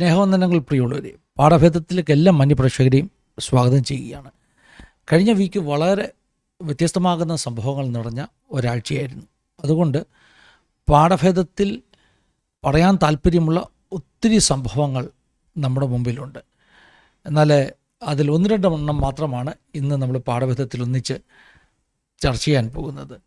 സ്നേഹവന്ദനങ്ങൾ പ്രിയമുള്ളവരെ പാഠഭേദത്തിലേക്ക് എല്ലാ മന്യപ്രേക്ഷകരെയും സ്വാഗതം ചെയ്യുകയാണ്. കഴിഞ്ഞ വീക്ക് വളരെ വ്യത്യസ്തമാകുന്ന സംഭവങ്ങൾ നിറഞ്ഞ ഒരാഴ്ചയായിരുന്നു. അതുകൊണ്ട് പാഠഭേദത്തിൽ പറയാൻ താല്പര്യമുള്ള ഒത്തിരി സംഭവങ്ങൾ നമ്മുടെ മുമ്പിലുണ്ട്. എന്നാൽ അതിൽ ഒന്ന് രണ്ടെണ്ണം മാത്രമാണ് ഇന്ന് നമ്മൾ പാഠഭേദത്തിൽ ഒന്നിച്ച് ചർച്ച ചെയ്യാൻ പോകുന്നത്.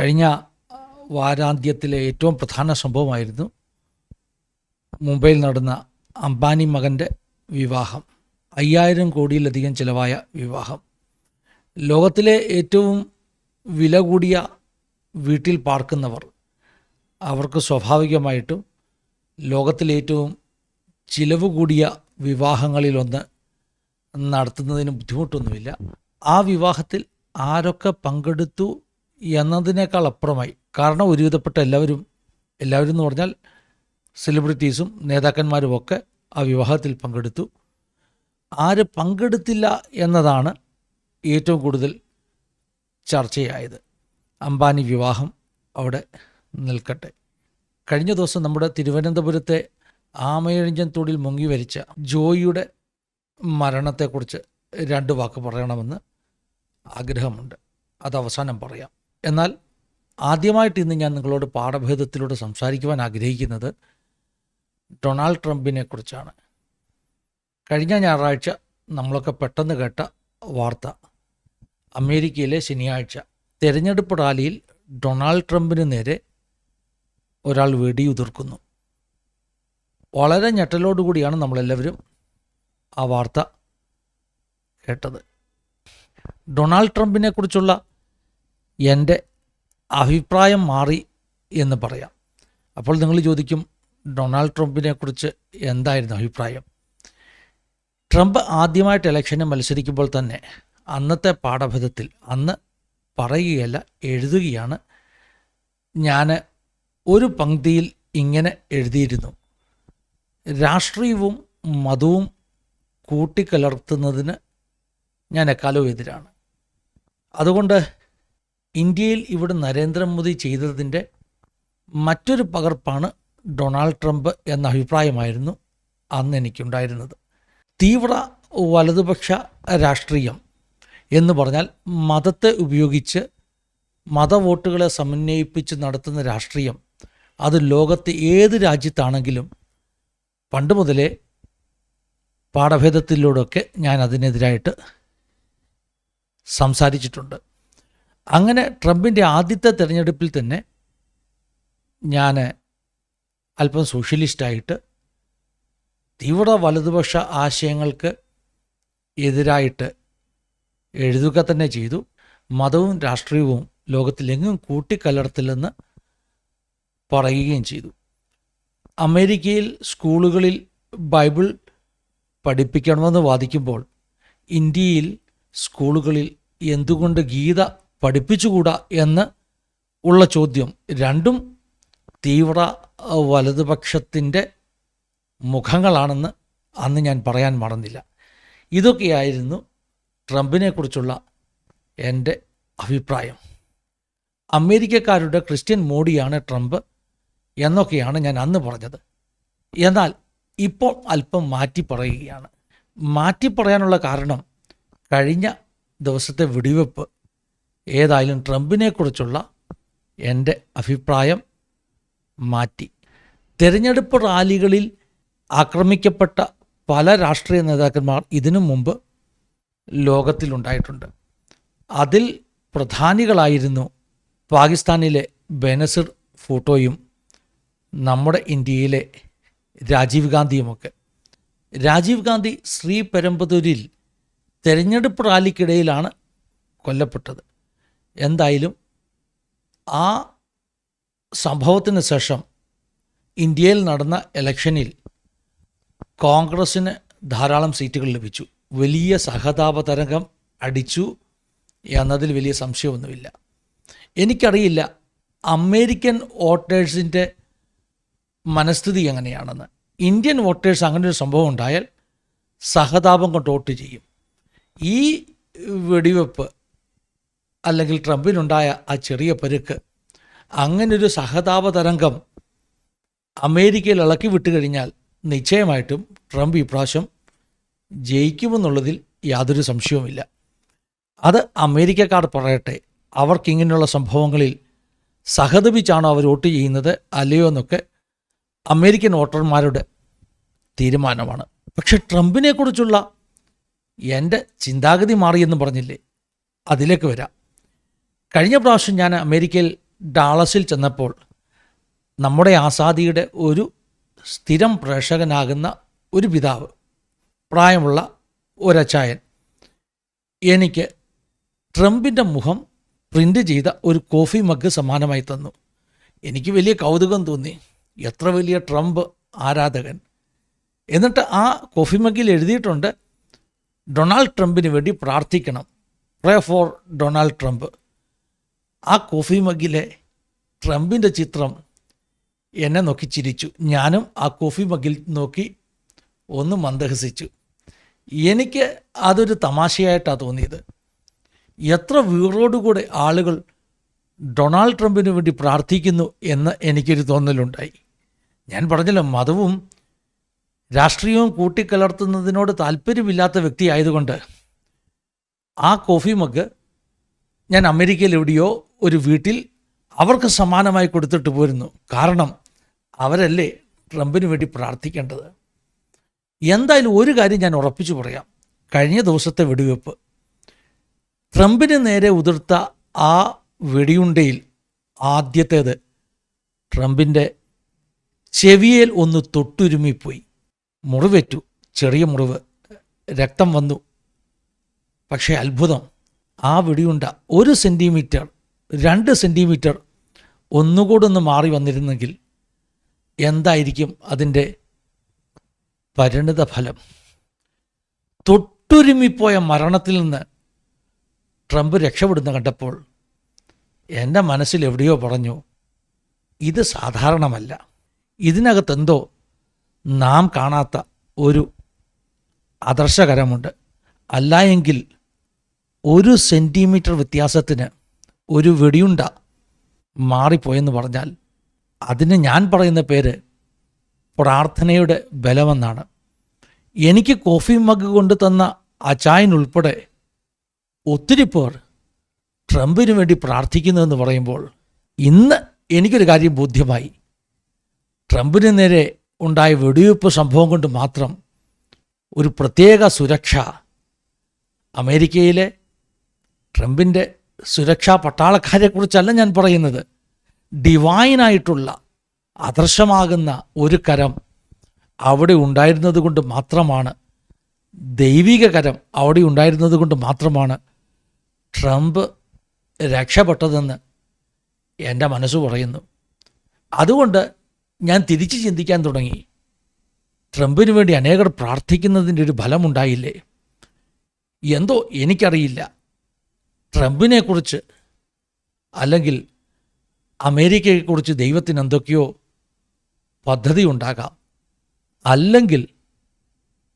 കഴിഞ്ഞ വാരാന്ത്യത്തിലെ ഏറ്റവും പ്രധാന സംഭവമായിരുന്നു മുംബൈയിൽ നടന്ന അംബാനി മകന്റെ വിവാഹം. അയ്യായിരം കോടിയിലധികം ചിലവായ വിവാഹം. ലോകത്തിലെ ഏറ്റവും വില കൂടിയ വീട്ടിൽ പാർക്കുന്നവർ അവർക്ക് സ്വാഭാവികമായിട്ടും ലോകത്തിലേറ്റവും ചിലവ് കൂടിയ വിവാഹങ്ങളിലൊന്ന് നടത്തുന്നതിന് ബുദ്ധിമുട്ടൊന്നുമില്ല. ആ വിവാഹത്തിൽ ആരൊക്കെ പങ്കെടുത്തു എന്നതിനേക്കാൾ അപ്പുറമായി. കാരണം ഒരുവിധപ്പെട്ട എല്ലാവരും എല്ലാവരും എന്ന് പറഞ്ഞാൽ സെലിബ്രിറ്റീസും നേതാക്കന്മാരും ഒക്കെ ആ വിവാഹത്തിൽ പങ്കെടുത്തു. ആര് പങ്കെടുത്തില്ല എന്നതാണ് ഏറ്റവും കൂടുതൽ ചർച്ചയായത്. അംബാനി വിവാഹം അവിടെ നിൽക്കട്ടെ. കഴിഞ്ഞ ദിവസം നമ്മുടെ തിരുവനന്തപുരത്തെ ആമയഴിഞ്ചൻ തൊടിൽ മുങ്ങി വരിച്ച ജോയിയുടെ മരണത്തെക്കുറിച്ച് രണ്ട് വാക്ക് പറയണമെന്ന് ആഗ്രഹമുണ്ട്. അത് അവസാനം പറയാം. എന്നാൽ ആദ്യമായിട്ട് ഇന്ന് ഞാൻ നിങ്ങളോട് പാഠഭേദത്തിലൂടെ സംസാരിക്കുവാൻ ആഗ്രഹിക്കുന്നത് ഡൊണാൾഡ് ട്രംപിനെ കുറിച്ചാണ്. കഴിഞ്ഞ ഞായറാഴ്ച നമ്മളൊക്കെ പെട്ടെന്ന് കേട്ട വാർത്ത. അമേരിക്കയിലെ ശനിയാഴ്ച തെരഞ്ഞെടുപ്പ് റാലിയിൽ ഡൊണാൾഡ് ട്രംപിന് നേരെ ഒരാൾ വെടിയുതിർക്കുന്നു. വളരെ ഞെട്ടലോടുകൂടിയാണ് നമ്മളെല്ലാവരും ആ വാർത്ത കേട്ടത്. ഡൊണാൾഡ് ട്രംപിനെ കുറിച്ചുള്ള എന്റെ അഭിപ്രായം മാറി എന്ന് പറയാം. അപ്പോൾ നിങ്ങൾ ചോദിക്കും ഡൊണാൾഡ് ട്രംപിനെ കുറിച്ച് എന്തായിരുന്നു അഭിപ്രായം? ട്രംപ് ആദ്യമായിട്ട് ഇലക്ഷന് മത്സരിക്കുമ്പോൾ തന്നെ അന്നത്തെ പാഠഭേദത്തിൽ അന്ന് പറയുകയല്ല എഴുതുകയാണ്. ഞാൻ ഒരു പങ്ക്തിയിൽ ഇങ്ങനെ എഴുതിയിരുന്നു. രാഷ്ട്രീയവും മതവും കൂട്ടിക്കലർത്തുന്നതിന് ഞാൻ എക്കാലവും എതിരാണ് അതുകൊണ്ട് ഇന്ത്യയിൽ ഇവിടെ നരേന്ദ്രമോദി ചെയ്തതിന്റെ മറ്റൊരു പകർപ്പാണ് ഡൊണാൾഡ് ട്രംപ് എന്ന അഭിപ്രായമായിരുന്നു അന്ന് എനിക്കുണ്ടായിരുന്നത് തീവ്ര വലതുപക്ഷ രാഷ്ട്രീയം എന്ന് പറഞ്ഞാൽ മതത്തെ ഉപയോഗിച്ച് മതവോട്ടുകളെ സമന്വയിപ്പിച്ച് നടത്തുന്ന രാഷ്ട്രീയം. അത് ലോകത്തെ ഏത് രാജ്യത്താണെങ്കിലും പണ്ട് മുതലേ പാഠഭേദത്തിലൂടെയൊക്കെ ഞാൻ അതിനെതിരായിട്ട് സംസാരിച്ചിട്ടുണ്ട്. അങ്ങനെ ട്രംപിന്റെ ആദ്യത്തെ തിരഞ്ഞെടുപ്പിൽ തന്നെ ഞാൻ അല്പം സോഷ്യലിസ്റ്റായിട്ട് തീവ്ര വലതുപക്ഷ ആശയങ്ങൾക്ക് എതിരായിട്ട് എഴുതുക തന്നെ ചെയ്തു. മതവും രാഷ്ട്രീയവും ലോകത്തിലെങ്ങും കൂട്ടിക്കലർത്തില്ലെന്ന് പറയുകയും ചെയ്തു. അമേരിക്കയിൽ സ്കൂളുകളിൽ ബൈബിൾ പഠിപ്പിക്കണമെന്ന് വാദിക്കുമ്പോൾ ഇന്ത്യയിൽ സ്കൂളുകളിൽ എന്തുകൊണ്ട് ഗീത പഠിപ്പിച്ചുകൂടാ എന്ന് ഉള്ള ചോദ്യം രണ്ടും തീവ്ര വലതുപക്ഷത്തിന്റെ മുഖങ്ങളാണെന്ന് അന്ന് ഞാൻ പറയാൻ മറന്നില്ല. ഇതൊക്കെയായിരുന്നു ട്രംപിനെക്കുറിച്ചുള്ള എന്റെ അഭിപ്രായം. അമേരിക്കക്കാരുടെ ക്രിസ്ത്യൻ മോഡിയാണ് ട്രംപ് എന്നൊക്കെയാണ് ഞാൻ അന്ന് പറഞ്ഞത്. എന്നാൽ ഇപ്പോൾ അല്പം മാറ്റി പറയുകയാണ് മാറ്റി പറയാനുള്ള കാരണം കഴിഞ്ഞ ദിവസത്തെ വെടിവെപ്പ്. ഏതായാലും ട്രംപിനെക്കുറിച്ചുള്ള എന്റെ അഭിപ്രായം മാറ്റി. തെരഞ്ഞെടുപ്പ് റാലികളിൽ ആക്രമിക്കപ്പെട്ട പല രാഷ്ട്രീയ നേതാക്കന്മാർ ഇതിനു മുമ്പ് ലോകത്തിലുണ്ടായിട്ടുണ്ട്. അതിൽ പ്രധാനികളായിരുന്നു പാകിസ്ഥാനിലെ ബെനസിർ ഫോട്ടോയും നമ്മുടെ ഇന്ത്യയിലെ രാജീവ് ഗാന്ധിയുമൊക്കെ. രാജീവ് ഗാന്ധി ശ്രീ പെരമ്പതൂരിൽ തെരഞ്ഞെടുപ്പ് റാലിക്കിടയിലാണ് കൊല്ലപ്പെട്ടത്. എന്തായാലും ആ സംഭവത്തിന് ശേഷം ഇന്ത്യയിൽ നടന്ന ഇലക്ഷനിൽ കോൺഗ്രസ്സിന് ധാരാളം സീറ്റുകൾ ലഭിച്ചു. വലിയ സഹതാപ തരംഗം അടിച്ചു എന്നതിൽ വലിയ സംശയമൊന്നുമില്ല. എനിക്കറിയില്ല അമേരിക്കൻ വോട്ടേഴ്സിന്റെ മനസ്ഥിതി എങ്ങനെയാണെന്ന്. ഇന്ത്യൻ വോട്ടേഴ്സ് അങ്ങനെ ഒരു സംഭവം ഉണ്ടായാൽ സഹതാപം കൊണ്ട് വോട്ട് ചെയ്യും. ഈ വെടിവെപ്പ് അല്ലെങ്കിൽ ട്രംപിനുണ്ടായ ആ ചെറിയ പരുക്ക് അങ്ങനൊരു സഹതാപ തരംഗം അമേരിക്കയിൽ ഇളക്കി വിട്ടുകഴിഞ്ഞാൽ നിശ്ചയമായിട്ടും ട്രംപ് ഇപ്രാവശ്യം ജയിക്കുമെന്നുള്ളതിൽ യാതൊരു സംശയവുമില്ല. അത് അമേരിക്കക്കാർ പറയട്ടെ അവർക്ക് ഇങ്ങനെയുള്ള സംഭവങ്ങളിൽ സഹതപിച്ചാണോ അവർ വോട്ട് ചെയ്യുന്നത് അല്ലയോ എന്നൊക്കെ അമേരിക്കൻ വോട്ടർമാരുടെ തീരുമാനമാണ്. പക്ഷെ ട്രംപിനെക്കുറിച്ചുള്ള എന്റെ ചിന്താഗതി മാറിയെന്ന് പറഞ്ഞില്ലേ? അതിലേക്ക് വരാം. കഴിഞ്ഞ പ്രാവശ്യം ഞാൻ അമേരിക്കയിൽ ഡാളസിൽ ചെന്നപ്പോൾ നമ്മുടെ ആസാദിയുടെ ഒരു സ്ഥിരം പ്രേക്ഷകനാകുന്ന ഒരു പിതാവ് പ്രായമുള്ള ഒരച്ചായൻ എനിക്ക് ട്രംപിന്റെ മുഖം പ്രിന്റ് ചെയ്ത ഒരു കോഫി മഗ് സമ്മാനമായി തന്നു. എനിക്ക് വലിയ കൗതുകം തോന്നി. എത്ര വലിയ ട്രംപ് ആരാധകൻ. എന്നിട്ട് ആ കോഫി മഗ്ഗിൽ എഴുതിയിട്ടുണ്ട് ഡൊണാൾഡ് ട്രംപിന് വേണ്ടി പ്രാർത്ഥിക്കണം. Pray for Donald Trump. ആ കോഫി മഗ്ഗിലെ ട്രംപിന്റെ ചിത്രം എന്നെ നോക്കി ചിരിച്ചു. ഞാനും ആ കോഫി മഗ്ഗിൽ നോക്കി ഒന്ന് മന്ദഹസിച്ചു. എനിക്ക് അതൊരു തമാശയായിട്ടാണ് തോന്നിയത്. എത്ര വീറോടുകൂടെ ആളുകൾ ഡൊണാൾഡ് ട്രംപിന് വേണ്ടി പ്രാർത്ഥിക്കുന്നു എന്ന് എനിക്കൊരു തോന്നലുണ്ടായി. ഞാൻ പറഞ്ഞല്ലോ മതവും രാഷ്ട്രീയവും കൂട്ടിക്കലർത്തുന്നതിനോട് താല്പര്യമില്ലാത്ത വ്യക്തി ആയതുകൊണ്ട് ആ കോഫി മഗ് ഞാൻ അമേരിക്കയിൽ എവിടെയോ ഒരു വീട്ടിൽ അവർക്ക് സമാനമായി കൊടുത്തിട്ട് പോരുന്നു. കാരണം അവരല്ലേ ട്രംപിന് വേണ്ടി പ്രാർത്ഥിക്കേണ്ടത്? എന്തായാലും ഒരു കാര്യം ഞാൻ ഉറപ്പിച്ചു പറയാം. കഴിഞ്ഞ ദിവസത്തെ വെടിവെപ്പ്. ട്രംപിന് നേരെ ഉതിർത്ത ആ വെടിയുണ്ടയിൽ ആദ്യത്തേത് ട്രംപിന്റെ ചെവിയേൽ ഒന്ന് തൊട്ടുരുമിപ്പോയി. മുറിവേറ്റു. ചെറിയ മുറിവ്. രക്തം വന്നു. പക്ഷേ അത്ഭുതം. ആ വെടിയുണ്ട ഒരു സെന്റിമീറ്റർ രണ്ട് സെന്റിമീറ്റർ ഒന്നുകൂടെ ഒന്ന് മാറി വന്നിരുന്നെങ്കിൽ എന്തായിരിക്കും അതിന്റെ പരിണിത ഫലം? തൊട്ടുരുമിപ്പോയ മരണത്തിൽ നിന്ന് ട്രംപ് രക്ഷപ്പെടുന്ന കണ്ടപ്പോൾ എന്റെ മനസ്സിൽ എവിടെയോ പറഞ്ഞു ഇത് സാധാരണമല്ല. ഇതിനകത്തെന്തോ നാം കാണാത്ത ഒരു അദർശകരമുണ്ട് അല്ല എങ്കിൽ ഒരു സെന്റിമീറ്റർ വ്യത്യാസത്തിന് ഒരു വെടിയുണ്ട മാറിപ്പോയെന്ന് പറഞ്ഞാൽ അതിന് ഞാൻ പറയുന്ന പേര് പ്രാർത്ഥനയുടെ ബലമെന്നാണ്. എനിക്ക് കോഫി മഗ് കൊണ്ട് തന്ന അച്ചായൻ ഉൾപ്പെടെ ഒത്തിരി പേർ ട്രംപിന് വേണ്ടി പ്രാർത്ഥിക്കുന്നുവെന്ന് പറയുമ്പോൾ ഇന്ന് എനിക്കൊരു കാര്യം ബോധ്യമായി. ട്രംപിന് നേരെ ഉണ്ടായ വെടിവെയ്പ്പ് സംഭവം കൊണ്ട് മാത്രം ഒരു പ്രത്യേക സുരക്ഷ അമേരിക്കയിലെ ട്രംപിന്റെ സുരക്ഷാ പട്ടാളക്കാരെക്കുറിച്ചല്ല ഞാൻ പറയുന്നത്. ഡിവൈനായിട്ടുള്ള ആദർശമാകുന്ന ഒരു കരം അവിടെ ഉണ്ടായിരുന്നത് കൊണ്ട് മാത്രമാണ് ദൈവിക കരം അവിടെ ഉണ്ടായിരുന്നത് കൊണ്ട് മാത്രമാണ് ട്രംപ് രക്ഷപ്പെട്ടതെന്ന് എന്റെ മനസ്സ് പറയുന്നു. അതുകൊണ്ട് ഞാൻ തിരിച്ച് ചിന്തിക്കാൻ തുടങ്ങി. ട്രംപിന് വേണ്ടി അനേകർ പ്രാർത്ഥിക്കുന്നതിന്റെ ഒരു ഫലമുണ്ടായില്ലേ? എന്തോ എനിക്കറിയില്ല. ട്രംപിനെക്കുറിച്ച് അല്ലെങ്കിൽ അമേരിക്കയെക്കുറിച്ച് ദൈവത്തിന് എന്തൊക്കെയോ പദ്ധതി ഉണ്ടാകാം അല്ലെങ്കിൽ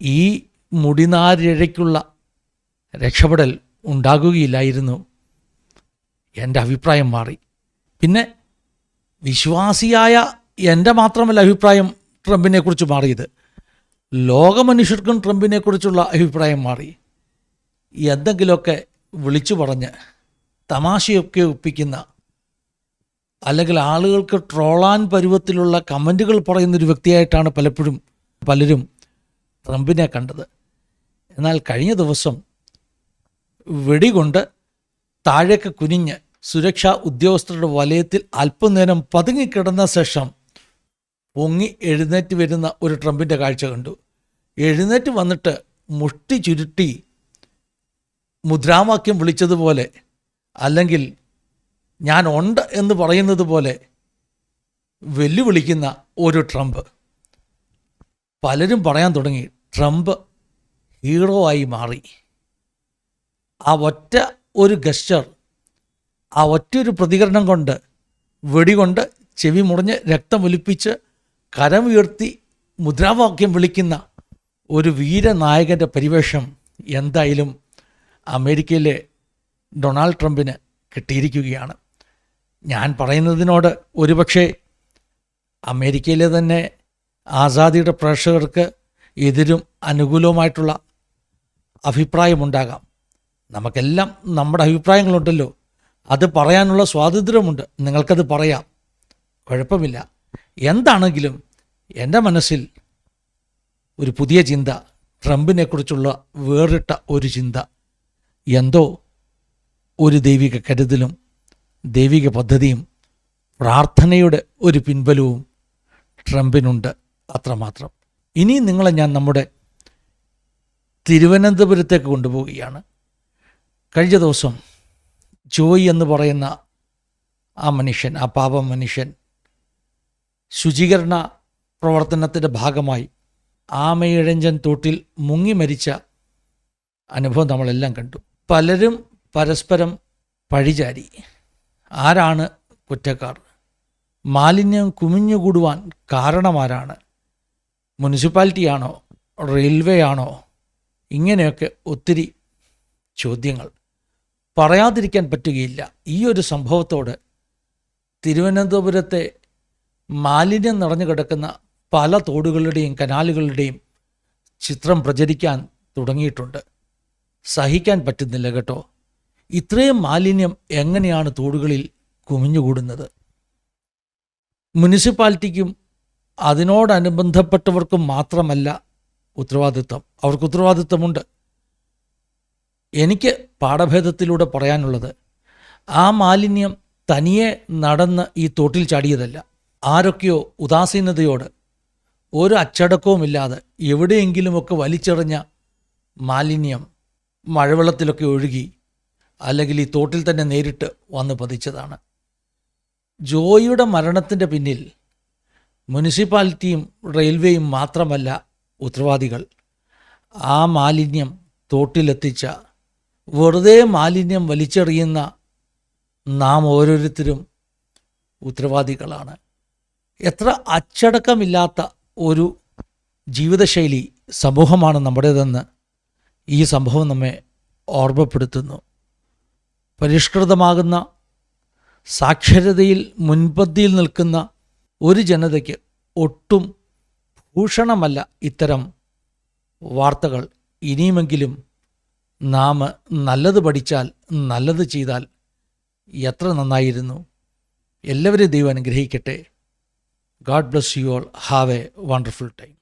ഈ മുടിനാരിഴയ്ക്കുള്ള രക്ഷപ്പെടൽ ഉണ്ടാകുകയില്ലായിരുന്നു എന്റെ അഭിപ്രായം മാറി. പിന്നെ വിശ്വാസിയായ എന്റെ മാത്രമല്ല അഭിപ്രായം ട്രംപിനെക്കുറിച്ച് മാറിയത്. ലോകമനുഷ്യർക്കും ട്രംപിനെക്കുറിച്ചുള്ള അഭിപ്രായം മാറി. എന്തെങ്കിലുമൊക്കെ വിളിച്ചു പറഞ്ഞ് തമാശയൊക്കെ ഒപ്പിക്കുന്ന അല്ലെങ്കിൽ ആളുകൾക്ക് ട്രോളാൻ പരുവത്തിലുള്ള കമന്റുകൾ പറയുന്നൊരു വ്യക്തിയായിട്ടാണ് പലപ്പോഴും പലരും ട്രംപിനെ കണ്ടത്. എന്നാൽ കഴിഞ്ഞ ദിവസം വെടികൊണ്ട് താഴേക്ക് കുനിഞ്ഞ് സുരക്ഷാ ഉദ്യോഗസ്ഥരുടെ വലയത്തിൽ അല്പനേരം പതുങ്ങിക്കിടന്ന ശേഷം പൊങ്ങി എഴുന്നേറ്റ് വരുന്ന ഒരു ട്രംപിന്റെ കാഴ്ച കണ്ടു. എഴുന്നേറ്റ് വന്നിട്ട് മുഷ്ടി ചുരുട്ടി മുദ്രാവാക്യം വിളിച്ചതുപോലെ അല്ലെങ്കിൽ ഞാൻ ഉണ്ട് എന്ന് പറയുന്നത് പോലെ വെല്ലുവിളിക്കുന്ന ഒരു ട്രംപ്. പലരും പറയാൻ തുടങ്ങി ട്രംപ് ഹീറോ ആയി മാറി. ആ ഒറ്റ ഒരു ഗസ്റ്റർ ആ ഒറ്റ ഒരു പ്രതികരണം കൊണ്ട് വെടികൊണ്ട് ചെവി മുറിഞ്ഞ് രക്തമൊലിപ്പിച്ച് കരമുയർത്തി മുദ്രാവാക്യം വിളിക്കുന്ന ഒരു വീരനായകന്റെ പരിവേഷം എന്തായാലും അമേരിക്കയിലെ ഡൊണാൾഡ് ട്രംപിന് കിട്ടിയിരിക്കുകയാണ്. ഞാൻ പറയുന്നതിനോട് ഒരുപക്ഷെ അമേരിക്കയിലെ തന്നെ ആസാദിയുടെ പ്രേക്ഷകർക്ക് എതിരും അനുകൂലവുമായിട്ടുള്ള അഭിപ്രായമുണ്ടാകാം. നമുക്കെല്ലാം നമ്മുടെ അഭിപ്രായങ്ങളുണ്ടല്ലോ. അത് പറയാനുള്ള സ്വാതന്ത്ര്യമുണ്ട്. നിങ്ങൾക്കത് പറയാം. കുഴപ്പമില്ല. എന്താണെങ്കിലും എന്റെ മനസ്സിൽ ഒരു പുതിയ ചിന്ത ട്രംപിനെക്കുറിച്ചുള്ള വേറിട്ട ഒരു ചിന്ത എന്തോ ഒരു ദൈവിക കരുതലും ദൈവിക പദ്ധതിയും പ്രാർത്ഥനയുടെ ഒരു പിൻബലവും ട്രംപിനുണ്ട് അത്രമാത്രം. ഇനി നിങ്ങളെ ഞാൻ നമ്മുടെ തിരുവനന്തപുരത്തേക്ക് കൊണ്ടുപോവുകയാണ്. കഴിഞ്ഞ ദിവസം ജോയി എന്ന് പറയുന്ന ആ മനുഷ്യൻ ആ പാപ മനുഷ്യൻ ശുചീകരണ പ്രവർത്തനത്തിന്റെ ഭാഗമായി ആമയിഴഞ്ചൻ തോട്ടിൽ മുങ്ങി മരിച്ച അനുഭവം നമ്മളെല്ലാം കണ്ടു. പലരും പരസ്പരം പഴിചാരി. ആരാണ് കുറ്റക്കാർ? മാലിന്യം കുമിഞ്ഞുകൂടുവാൻ കാരണമാരാണ്? മുനിസിപ്പാലിറ്റിയാണോ? റെയിൽവേ ആണോ ഇങ്ങനെയൊക്കെ ഒത്തിരി ചോദ്യങ്ങൾ. പറയാതിരിക്കാൻ പറ്റുകയില്ല. ഈ ഒരു സംഭവത്തോട് തിരുവനന്തപുരത്തെ മാലിന്യം നിറഞ്ഞു കിടക്കുന്ന പല തോടുകളുടെയും കനാലുകളുടെയും ചിത്രം പ്രചരിക്കാൻ തുടങ്ങിയിട്ടുണ്ട്. സഹിക്കാൻ പറ്റുന്നില്ല കേട്ടോ. ഇത്രയും മാലിന്യം എങ്ങനെയാണ് തോടുകളിൽ കുമിഞ്ഞുകൂടുന്നത്? മുനിസിപ്പാലിറ്റിക്കും അതിനോടനുബന്ധപ്പെട്ടവർക്കും മാത്രമല്ല ഉത്തരവാദിത്വം. അവർക്ക് ഉത്തരവാദിത്വമുണ്ട്. എനിക്ക് പാഠഭേദത്തിലൂടെ പറയാനുള്ളത് ആ മാലിന്യം തനിയെ നടന്ന് ഈ തോട്ടിൽ ചാടിയതല്ല. ആരൊക്കെയോ ഉദാസീനതയോട് ഒരു അച്ചടക്കവുമില്ലാതെ എവിടെയെങ്കിലുമൊക്കെ വലിച്ചെറിഞ്ഞ മാലിന്യം മഴവെള്ളത്തിലൊക്കെ ഒഴുകി അല്ലെങ്കിൽ ഈ തോട്ടിൽ തന്നെ നേരിട്ട് വന്ന് പതിച്ചതാണ്. ജോയിയുടെ മരണത്തിന്റെ പിന്നിൽ മുനിസിപ്പാലിറ്റിയും റെയിൽവേയും മാത്രമല്ല ഉത്തരവാദികൾ. ആ മാലിന്യം തോട്ടിലെത്തിച്ച വെറുതെ മാലിന്യം വലിച്ചെറിയുന്ന നാം ഓരോരുത്തരും ഉത്തരവാദികളാണ്. എത്ര അച്ചടക്കമില്ലാത്ത ഒരു ജീവിതശൈലി സമൂഹമാണ് നമ്മുടേതെന്ന് ഈ സംഭവം നമ്മെ ഓർമ്മപ്പെടുത്തുന്നു. പരിഷ്കൃതമാകുന്ന സാക്ഷരതയിൽ മുൻപന്തിയിൽ നിൽക്കുന്ന ഒരു ജനതയ്ക്ക് ഒട്ടും ഭൂഷണമല്ല ഇത്തരം വാർത്തകൾ. ഇനിയുമെങ്കിലും നാം നല്ലത് പഠിച്ചാൽ നല്ലത് ചെയ്താൽ എത്ര നന്നായിരുന്നു. എല്ലാവരെയും ദൈവം അനുഗ്രഹിക്കട്ടെ. God bless you all. Have a wonderful time.